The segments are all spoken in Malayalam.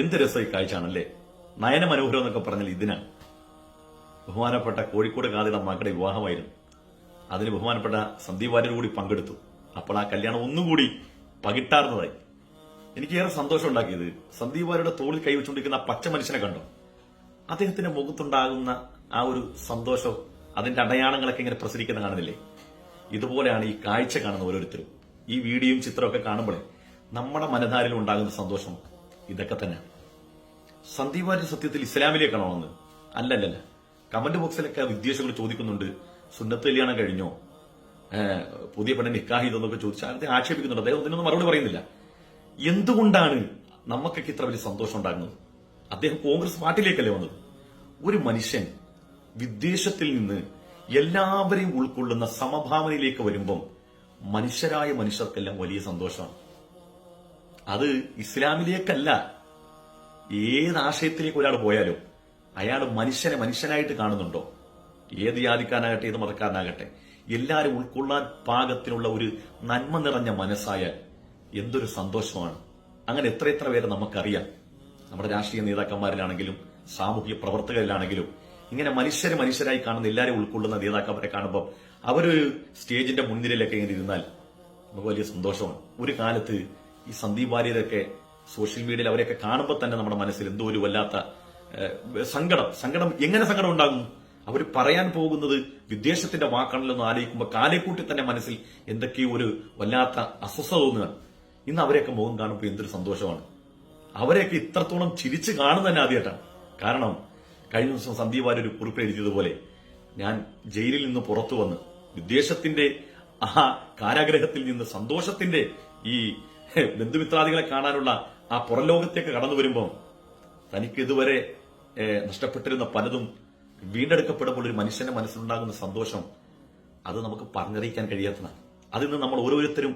എന്ത് രസം ഈ കാഴ്ചയാണല്ലേ? നയന മനോഹരം എന്നൊക്കെ പറഞ്ഞാൽ ഇതിനാണ് ബഹുമാനപ്പെട്ട കോഴിക്കോട് കാതിയുടെ മകളുടെ വിവാഹമായിരുന്നു. അതിന് ബഹുമാനപ്പെട്ട സന്ദീപ് വാര്യർ കൂടി പങ്കെടുത്തു. അപ്പോൾ ആ കല്യാണം ഒന്നുകൂടി പകിട്ടാർന്നതായി എനിക്ക് ഏറെ സന്തോഷം ഉണ്ടാക്കിയത് സന്ദീപ് വാര്യരുടെ തോളിൽ കൈവച്ചുകൊണ്ടിരിക്കുന്ന ആ പച്ച മനുഷ്യനെ കണ്ടോ? അദ്ദേഹത്തിന്റെ മുഖത്തുണ്ടാകുന്ന ആ ഒരു സന്തോഷം അതിന്റെ അടയാളങ്ങളൊക്കെ ഇങ്ങനെ പ്രസരിക്കുന്ന കാണുന്നില്ലേ? ഇതുപോലെയാണ് ഈ കാഴ്ച കാണുന്ന ഓരോരുത്തരും. ഈ വീഡിയോയും ചിത്രമൊക്കെ കാണുമ്പോഴേ നമ്മുടെ മനധാരിൽ ഉണ്ടാകുന്ന സന്തോഷം ഇതൊക്കെ തന്നെ. സന്ദീപ് വാര്യ സത്യത്തിൽ ഇസ്ലാമിലേക്കാണോ വന്ന് അല്ലല്ലല്ല. കമന്റ് ബോക്സിലൊക്കെ വിദ്വേഷങ്ങൾ ചോദിക്കുന്നുണ്ട്. സുന്നത്ത് കല്യാണം കഴിഞ്ഞോ? പുതിയ പെണ്ണ് നിക്കാഹ് ചെയ്തെന്നൊക്കെ ചോദിച്ചാൽ അദ്ദേഹം ആക്ഷേപിക്കുന്നുണ്ട്. അദ്ദേഹം ഇതിനൊന്നും മറുപടി പറയുന്നില്ല. എന്തുകൊണ്ടാണ് നമുക്കൊക്കെ ഇത്ര വലിയ സന്തോഷം ഉണ്ടാകുന്നത്? അദ്ദേഹം കോൺഗ്രസ് പാർട്ടിയിലേക്കല്ലേ വന്നത്? ഒരു മനുഷ്യൻ വിദ്വേഷത്തിൽ നിന്ന് എല്ലാവരെയും ഉൾക്കൊള്ളുന്ന സമഭാവനയിലേക്ക് വരുമ്പം മനുഷ്യരായ മനുഷ്യർക്കെല്ലാം വലിയ സന്തോഷമാണ്. അത് ഇസ്ലാമിലേക്കല്ല. ഏത് ആശയത്തിലേക്ക് ഒരാൾ പോയാലും അയാൾ മനുഷ്യനെ മനുഷ്യനായിട്ട് കാണുന്നുണ്ടോ? ഏത് ജാതിക്കാരനാകട്ടെ ഏത് മതക്കാരനാകട്ടെ എല്ലാവരും ഉൾക്കൊള്ളാൻ പാകത്തിനുള്ള ഒരു നന്മ നിറഞ്ഞ മനസ്സായാൽ എന്തൊരു സന്തോഷമാണ്. അങ്ങനെ എത്ര എത്ര പേരെ നമുക്കറിയാം. നമ്മുടെ രാഷ്ട്രീയ നേതാക്കന്മാരിലാണെങ്കിലും സാമൂഹിക പ്രവർത്തകരിലാണെങ്കിലും ഇങ്ങനെ മനുഷ്യരെ മനുഷ്യരായി കാണുന്ന എല്ലാവരും ഉൾക്കൊള്ളുന്ന നേതാക്കന്മാരെ കാണുമ്പോൾ അവരൊരു സ്റ്റേജിന്റെ മുൻനിരയിലൊക്കെ ഇങ്ങനെ ഇരുന്നാൽ നമുക്ക് വലിയ സന്തോഷമാണ്. ഒരു കാലത്ത് ഈ സന്ദീപ് വാര്യരൊക്കെ സോഷ്യൽ മീഡിയയിൽ അവരെയൊക്കെ കാണുമ്പോൾ തന്നെ നമ്മുടെ മനസ്സിൽ എന്തോ ഒരു വല്ലാത്ത സങ്കടം. സങ്കടം എങ്ങനെ സങ്കടം ഉണ്ടാകും അവർ പറയാൻ പോകുന്നത് വിദ്വേഷത്തിന്റെ വാക്കാണല്ലോ ആലോചിക്കുമ്പോൾ കാലേക്കൂട്ടി തന്നെ മനസ്സിൽ എന്തൊക്കെയോ ഒരു വല്ലാത്ത അസ്വസ്ഥത തോന്നുകയാണ്. ഇന്ന് അവരെയൊക്കെ മുഖം കാണുമ്പോൾ എന്തൊരു സന്തോഷമാണ്. അവരെയൊക്കെ ഇത്രത്തോളം ചിരിച്ച് കാണുന്ന തന്നെ ആദ്യമായിട്ടാണ്. കാരണം കഴിഞ്ഞ ദിവസം സന്ദീപ് വാര്യർ ഒരു കുറിപ്പ് എഴുതിയതുപോലെ ഞാൻ ജയിലിൽ നിന്ന് പുറത്തു വന്ന് വിദ്വേഷത്തിന്റെ ആ കാരാഗ്രഹത്തിൽ നിന്ന് സന്തോഷത്തിന്റെ ഈ ബന്ധുമിത്രാദികളെ കാണാനുള്ള ആ പുറലോകത്തേക്ക് കടന്നു വരുമ്പോൾ തനിക്ക് ഇതുവരെ നഷ്ടപ്പെട്ടിരുന്ന പലതും വീണ്ടെടുക്കപ്പെടുമ്പോൾ ഒരു മനുഷ്യന്റെ മനസ്സിലുണ്ടാകുന്ന സന്തോഷം അത് നമുക്ക് പറഞ്ഞറിയിക്കാൻ കഴിയാത്തതാണ്. അതിൽ നിന്ന് നമ്മൾ ഓരോരുത്തരും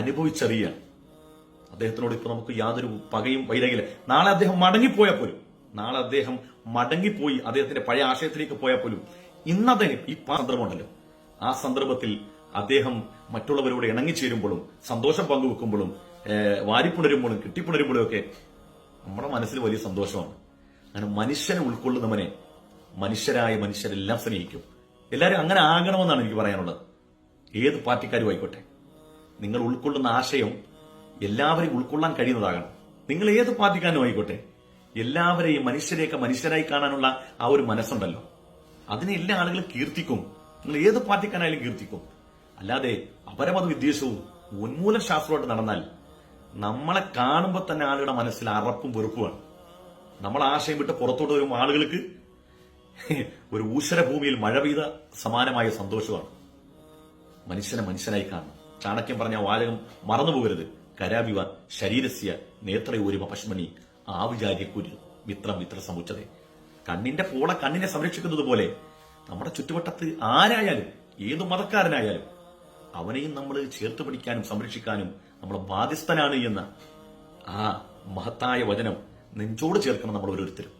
അനുഭവിച്ചറിയുക അദ്ദേഹത്തിനോട് ഇപ്പൊ നമുക്ക് യാതൊരു പകയും വൈരാഗ്യമില്ല. നാളെ അദ്ദേഹം മടങ്ങിപ്പോയാൽ പോലും നാളെ അദ്ദേഹം മടങ്ങിപ്പോയി അദ്ദേഹത്തിന്റെ പഴയ ആശയത്തിലേക്ക് പോയാൽ പോലും ഇന്ന് അദ്ദേഹം ഈ സന്ദർഭമുണ്ടല്ലോ. ആ സന്ദർഭത്തിൽ അദ്ദേഹം മറ്റുള്ളവരോട് ഇണങ്ങിച്ചേരുമ്പോഴും സന്തോഷം പങ്കുവെക്കുമ്പോഴും വാരിപ്പുണരുമ്പോഴും കിട്ടിപ്പുണരുമ്പോഴും ഒക്കെ നമ്മുടെ മനസ്സിൽ വലിയ സന്തോഷമാണ്. അങ്ങനെ മനുഷ്യനെ ഉൾക്കൊള്ളുന്നവനെ മനുഷ്യരായ മനുഷ്യരെല്ലാം സ്നേഹിക്കും. എല്ലാവരും അങ്ങനെ ആകണമെന്നാണ് എനിക്ക് പറയാനുള്ളത്. ഏത് പാർട്ടിക്കാരും ആയിക്കോട്ടെ. നിങ്ങൾ ഉൾക്കൊള്ളുന്ന ആശയം എല്ലാവരെയും ഉൾക്കൊള്ളാൻ കഴിയുന്നതാകണം. നിങ്ങൾ ഏത് പാർട്ടിക്കാരനും ആയിക്കോട്ടെ. എല്ലാവരെയും മനുഷ്യരെയൊക്കെ മനുഷ്യരായി കാണാനുള്ള ആ ഒരു മനസ്സുണ്ടല്ലോ. അതിനെ എല്ലാ ആളുകളും കീർത്തിക്കും. നിങ്ങൾ ഏത് പാർട്ടിക്കാരായാലും കീർത്തിക്കും. അല്ലാതെ അപരമത വിദ്വേഷവും ഉന്മൂല ശാസ്ത്രമായിട്ട് നടന്നാൽ നമ്മളെ കാണുമ്പോൾ തന്നെ ആളുകളുടെ മനസ്സിൽ അറപ്പും വെറുപ്പുമാണ്. നമ്മൾ ആശയം വിട്ട് പുറത്തോട്ട് വരുമ്പോൾ ആളുകൾക്ക് ഒരു ഊശ്വരഭൂമിയിൽ മഴ പെയ്ത സമാനമായ സന്തോഷമാണ്. മനുഷ്യനെ മനുഷ്യനായി കാണണം. ചാണക്യം പറഞ്ഞ വാചകം മറന്നു പോകരുത്. കരാവിവ ശരീരസ്യ നേത്രയോരിമ പശ്മനി ആവിചാര്യക്കുരു. മിത്രം മിത്ര സമുച്ചതേ. കണ്ണിന്റെ പോള കണ്ണിനെ സംരക്ഷിക്കുന്നത് പോലെ നമ്മുടെ ചുറ്റുവട്ടത്ത് ആരായാലും ഏതു മതക്കാരനായാലും അവനെയും നമ്മൾ ചേർത്ത് പിടിക്കാനും സംരക്ഷിക്കാനും നമ്മൾ ബാധ്യസ്ഥനാണ് എന്ന ആ മഹത്തായ വചനം നെഞ്ചോട് ചേർക്കണം നമ്മൾ ഓരോരുത്തരും.